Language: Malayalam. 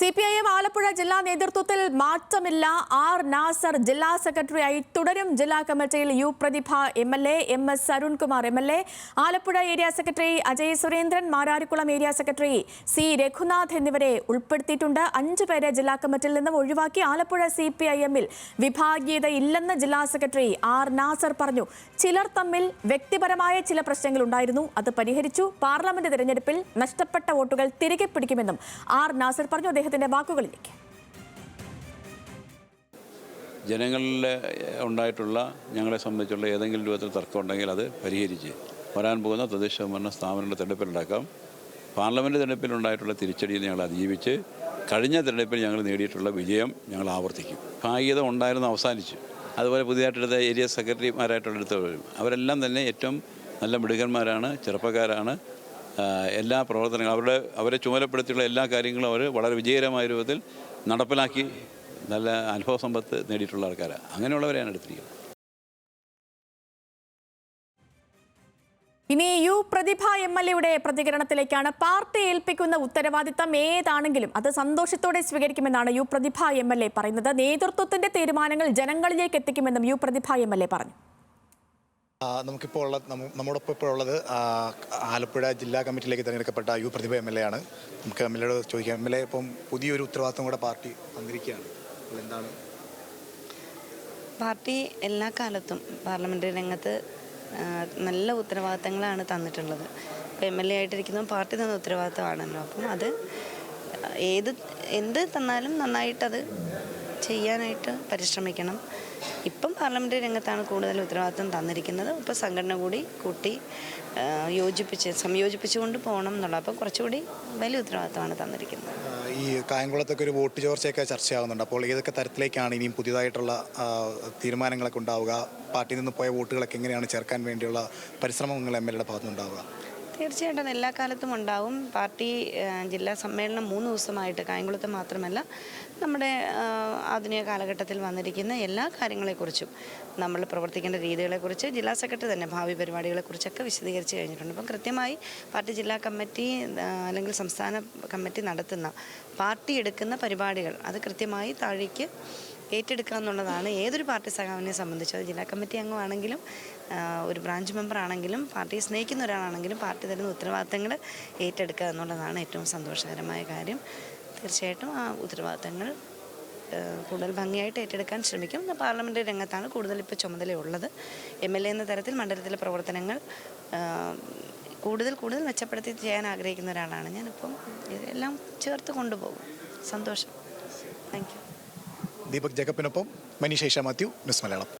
C P I M Alappuzha ജില്ലാ നേതൃത്വത്തിൽ മാറ്റമില്ല. ആർ നാസർ ജില്ലാ സെക്രട്ടറിയായി തുടരും ജില്ലാ കമ്മിറ്റിയിൽ U Prathibha M L A M S Arunkumar M L A Alappuzha area secretary Ajay Surendran Mararikulam area secretary C Raghunath എന്നിവരെ ഉൾപ്പെടുത്തിയിട്ടുണ്ട്. അഞ്ചു പേരെ ജില്ലാ കമ്മിറ്റിയിൽ നിന്നും ഒഴിവാക്കി ആലപ്പുഴ സി പി ഐ എമ്മിൽ വിഭാഗീയത ഇല്ലെന്ന് ജില്ലാ സെക്രട്ടറി ആർ നാസർ പറഞ്ഞു. ചിലർ തമ്മിൽ വ്യക്തിപരമായ ചില പ്രശ്നങ്ങൾ ഉണ്ടായിരുന്നു. അത് പരിഹരിച്ചു. പാർലമെന്റ് തിരഞ്ഞെടുപ്പിൽ നഷ്ടപ്പെട്ട വോട്ടുകൾ തിരികെ പിടിക്കുമെന്നും ആർ നാസർ പറഞ്ഞു. അദ്ദേഹത്തിന്റെ വാക്കുകളിലേക്ക്. ജനങ്ങളിൽ ഉണ്ടായിട്ടുള്ള ഞങ്ങളെ സംബന്ധിച്ചുള്ള ഏതെങ്കിലും രൂപത്തിൽ തർക്കം ഉണ്ടെങ്കിൽ അത് പരിഹരിച്ച് വരാൻ പോകുന്ന തദ്ദേശ ഭരണ സ്ഥാപനങ്ങളുടെ തെരഞ്ഞെടുപ്പിലുണ്ടാക്കാം. പാർലമെന്റ് തെരഞ്ഞെടുപ്പിലുണ്ടായിട്ടുള്ള തിരിച്ചടിയിൽ ഞങ്ങൾ അതിജീവിച്ച് കഴിഞ്ഞ തെരഞ്ഞെടുപ്പിൽ ഞങ്ങൾ നേടിയിട്ടുള്ള വിജയം ഞങ്ങൾ ആവർത്തിക്കും. ഭാഗ്യത ഉണ്ടായിരുന്ന അവസാനിച്ചു. അതുപോലെ പുതിയതായിട്ടെടുത്ത ഏരിയ സെക്രട്ടറിമാരായിട്ടുള്ള എടുത്തവരും അവരെല്ലാം തന്നെ ഏറ്റവും നല്ല മിടുക്കന്മാരാണ് ചെറുപ്പക്കാരാണ്. എല്ലാ പ്രവർത്തനങ്ങളും അവരുടെ അവരെ ചുമതലപ്പെടുത്തിയുള്ള എല്ലാ കാര്യങ്ങളും അവർ വളരെ വിജയകരമായ രൂപത്തിൽ നടപ്പിലാക്കി നല്ല അനുഭവ സമ്പത്ത് നേടിയിട്ടുള്ള ആൾക്കാരാണ് അങ്ങനെയുള്ളവരെയാണ് എടുത്തിരിക്കുന്നത്. ഇനി യു പ്രതിഭ എം എൽ എയുടെ പ്രതികരണത്തിലേക്കാണ് പാർട്ടി ഏൽപ്പിക്കുന്ന ഉത്തരവാദിത്തം ഏതാണെങ്കിലും അത് സന്തോഷത്തോടെ സ്വീകരിക്കുമെന്നാണ് U Prathibha M L A പറയുന്നത്. നേതൃത്വത്തിന്റെ തീരുമാനങ്ങൾ ജനങ്ങളിലേക്ക് എത്തിക്കുമെന്നും U Prathibha M L A പറഞ്ഞു. നമുക്കിപ്പോൾ ഉള്ള നമ്മ- നമ്മോടൊപ്പം ഇപ്പോൾ ഉള്ളത് ആലപ്പുഴ ജില്ലാ കമ്മിറ്റിയിലേക്ക് തിരഞ്ഞെടുക്കപ്പെട്ട U Prathibha M L A ആണ്. നമുക്ക് എം എൽ എയോട് ചോദിക്കാം. എം എൽ എ ഇപ്പം പുതിയൊരു ഉത്തരവാദിത്വം കൂടെ പാർട്ടി തന്നിരിക്കുകയാണ് അപ്പോൾ എന്താണ്? പാർട്ടി എല്ലാ കാലത്തും പാർലമെന്ററി രംഗത്ത് നല്ല ഉത്തരവാദിത്തങ്ങളാണ് തന്നിട്ടുള്ളത്. ഇപ്പോൾ എം എൽ എ ആയിട്ടിരിക്കുന്ന പാർട്ടി തന്ന ഉത്തരവാദിത്തമാണല്ലോ. അപ്പം അത് ഏത് എന്ത് തന്നാലും നന്നായിട്ടത് ചെയ്യാനായിട്ട് പരിശ്രമിക്കണം. ഇപ്പം പാർലമെന്ററി രംഗത്താണ് കൂടുതൽ ഉത്തരവാദിത്വം തന്നിരിക്കുന്നത്. ഇപ്പോൾ സംഘടന കൂടി കൂട്ടി യോജിപ്പിച്ച് സംയോജിപ്പിച്ചുകൊണ്ട് പോകണം എന്നുള്ളത് അപ്പോൾ കുറച്ചുകൂടി വലിയ ഉത്തരവാദിത്തമാണ് തന്നിരിക്കുന്നത്. ഈ കായംകുളത്തൊക്കെ ഒരു വോട്ട് ചോർച്ചയൊക്കെ ചർച്ചയാകുന്നുണ്ട് അപ്പോൾ ഏതൊക്കെ തരത്തിലേക്കാണ് ഇനിയും പുതിയതായിട്ടുള്ള തീരുമാനങ്ങളൊക്കെ ഉണ്ടാവുക? പാർട്ടിയിൽ നിന്ന് പോയ വോട്ടുകളൊക്കെ എങ്ങനെയാണ് ചേർക്കാൻ വേണ്ടിയുള്ള പരിശ്രമങ്ങൾ എം എൽ എയുടെ ഭാഗത്തുനിന്നുണ്ടാവുക? തീർച്ചയായിട്ടും എല്ലാ കാലത്തും ഉണ്ടാവും. പാർട്ടി ജില്ലാ സമ്മേളനം മൂന്ന് ദിവസമായിട്ട് കായംകുളത്ത് മാത്രമല്ല നമ്മുടെ ആധുനിക കാലഘട്ടത്തിൽ വന്നിരിക്കുന്ന എല്ലാ കാര്യങ്ങളെക്കുറിച്ചും നമ്മൾ പ്രവർത്തിക്കേണ്ട രീതികളെക്കുറിച്ച് ജില്ലാ സെക്രട്ടറി തന്നെ ഭാവി പരിപാടികളെക്കുറിച്ചൊക്കെ വിശദീകരിച്ച് കഴിഞ്ഞിട്ടുണ്ട്. അപ്പം കൃത്യമായി പാർട്ടി ജില്ലാ കമ്മിറ്റി അല്ലെങ്കിൽ സംസ്ഥാന കമ്മിറ്റി നടത്തുന്ന പാർട്ടി എടുക്കുന്ന പരിപാടികൾ അത് കൃത്യമായി താഴേക്ക് ഏറ്റെടുക്കുക എന്നുള്ളതാണ്. ഏതൊരു പാർട്ടി സഖാവിനെ സംബന്ധിച്ച് അത് ജില്ലാ കമ്മിറ്റി അംഗമാണെങ്കിലും ഒരു ബ്രാഞ്ച് മെമ്പർ ആണെങ്കിലും പാർട്ടിയെ സ്നേഹിക്കുന്ന ഒരാളാണെങ്കിലും പാർട്ടി തരുന്ന ഉത്തരവാദിത്തങ്ങൾ ഏറ്റെടുക്കുക എന്നുള്ളതാണ് ഏറ്റവും സന്തോഷകരമായ കാര്യം. തീർച്ചയായിട്ടും ആ ഉത്തരവാദിത്തങ്ങൾ കൂടുതൽ ഭംഗിയായിട്ട് ഏറ്റെടുക്കാൻ ശ്രമിക്കും. പാർലമെന്റ് രംഗത്താണ് കൂടുതൽ ഇപ്പോൾ ചുമതലയുള്ളത് എം എൽ എ എന്ന തരത്തിൽ മണ്ഡലത്തിലെ പ്രവർത്തനങ്ങൾ കൂടുതൽ കൂടുതൽ മെച്ചപ്പെടുത്തി ചെയ്യാൻ ആഗ്രഹിക്കുന്ന ഒരാളാണ് ഞാനിപ്പം. ഇതെല്ലാം ചേർത്ത് കൊണ്ടുപോകും. സന്തോഷം. താങ്ക് യു ദീപക് ജേക്കബിനൊപ്പം മനീഷ് ഏഷ്യ മാത്യു ന്യൂസ് മലയാളം